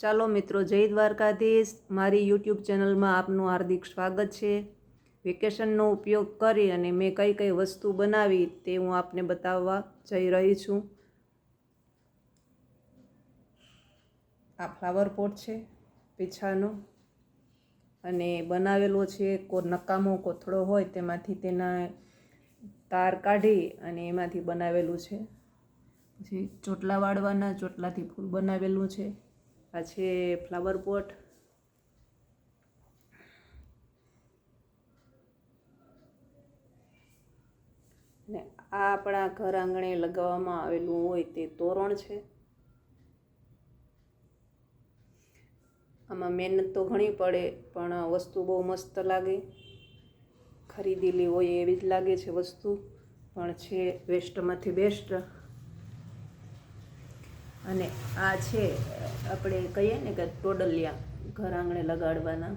ચાલો મિત્રો, જય દ્વારકાધીશ. મારી યુટ્યુબ ચેનલમાં આપનું હાર્દિક સ્વાગત છે. વેકેશનનો ઉપયોગ કરી અને મેં કઈ કઈ વસ્તુ બનાવી તે હું આપને બતાવવા જઈ રહી છું. આ ફ્લાવર પોટ છે, પીછાનો. અને બનાવેલો છે કો નકામો કોથળો હોય તેમાંથી તેના તાર કાઢી અને એમાંથી બનાવેલું છે. પછી ચોટલા વાળવાના ચોટલાથી ફૂલ બનાવેલું છે. આ છે ફ્લાવર પોટ ને આ આપણા ઘર આંગણે લગાવવામાં આવેલું હોય તે તોરણ છે. આમાં મહેનત તો ઘણી પડે, પણ વસ્તુ બહુ મસ્ત લાગે. ખરીદેલી હોય એવી જ લાગે છે વસ્તુ, પણ છે વેસ્ટમાંથી બેસ્ટ અને આ છે, આપણે કહીએ ને કે ટોડલિયા ઘર આંગણે લગાડવાના.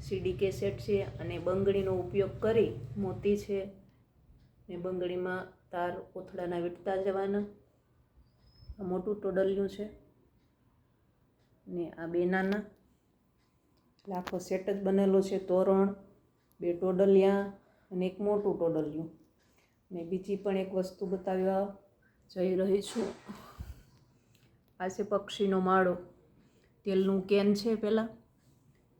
સીડી કેસેટ છે અને બંગડીનો ઉપયોગ કરી મોતી છે ને બંગડીમાં તાર કોથળાના વીટતા જવાના. આ મોટું ટોડલિયું છે ને આ બે નાના. લાખો સેટ જ બનેલો છે તોરણ, બે ટોડલિયા અને એક મોટું ટોડલિયું. ને બીજી પણ એક વસ્તુ બતાવવા જઈ રહી છું. આ છે પક્ષીનો માળો. તેલનું કેન છે પહેલાં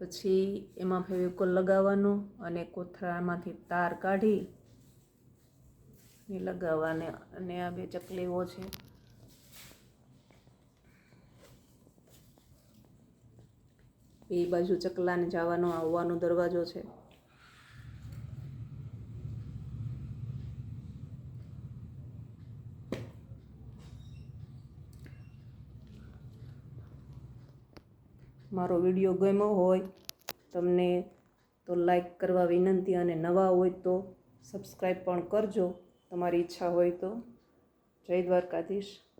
પછી એમાં ફેવિકોલ લગાવવાનો અને કોથળામાંથી તાર કાઢી ને લગાવવાને અને આ બે ચકલીઓ છે. એ બાજુ ચકલાને જવાનો, આવવાનો દરવાજો છે. મારો વીડિયો ગમ્યો હોય, તમને તો લાઈક કરવા વિનંતી અને નવા હોય તો સબસ્ક્રાઈબ પણ કરજો. તમારી ઈચ્છા હોય તો. જય દ્વારકાધીશ.